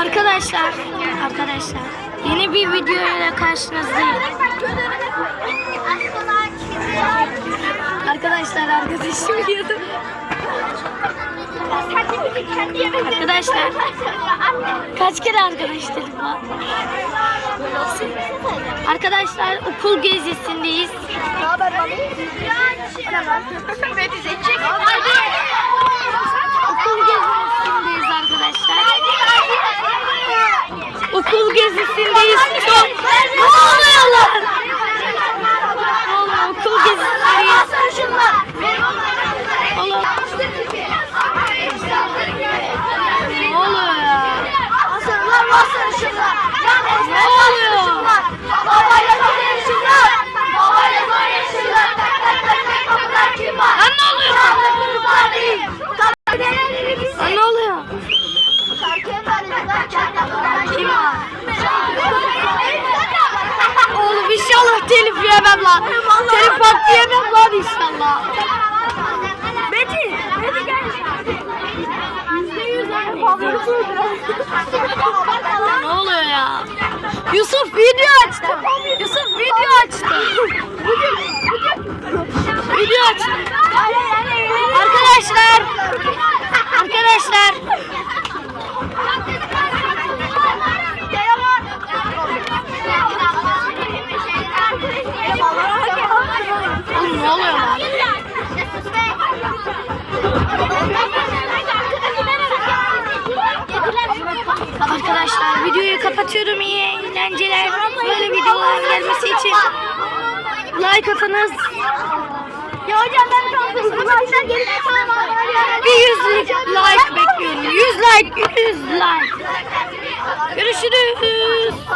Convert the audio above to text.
Arkadaşlar, arkadaşlar yeni bir video ile karşınızdayım. Arkadaşlar arkadaşım yiyordu. Arkadaşlar kaç kere arkadaş dedim lan? Arkadaşlar okul gezisindeyiz. Okul gezisindeyiz arkadaşlar. Okul gezisindeyiz. Çok... Ne oluyor lan? Oğlum okul gezisindeyiz. Oğlum ne oluyor ya? Ne oluyor? Lan ne oluyor? Lan ne oluyor? Kim var? Oğlum inşallah telif yemem lan. Telif hakkı yemem lan inşallah. Betty, Betty gel. Yüzde yüz ya? Yusuf video açtı. Yusuf video açtı. Video açtı. Arkadaşlar. Arkadaşlar. Videoyu kapatıyorum. İyi eğlenceler. Böyle videoların gelmesi için like atınız. Ya hocam ben kaçamam. Bir yüzlük like bekliyorum. 100 like, 100 like. Görüşürüz.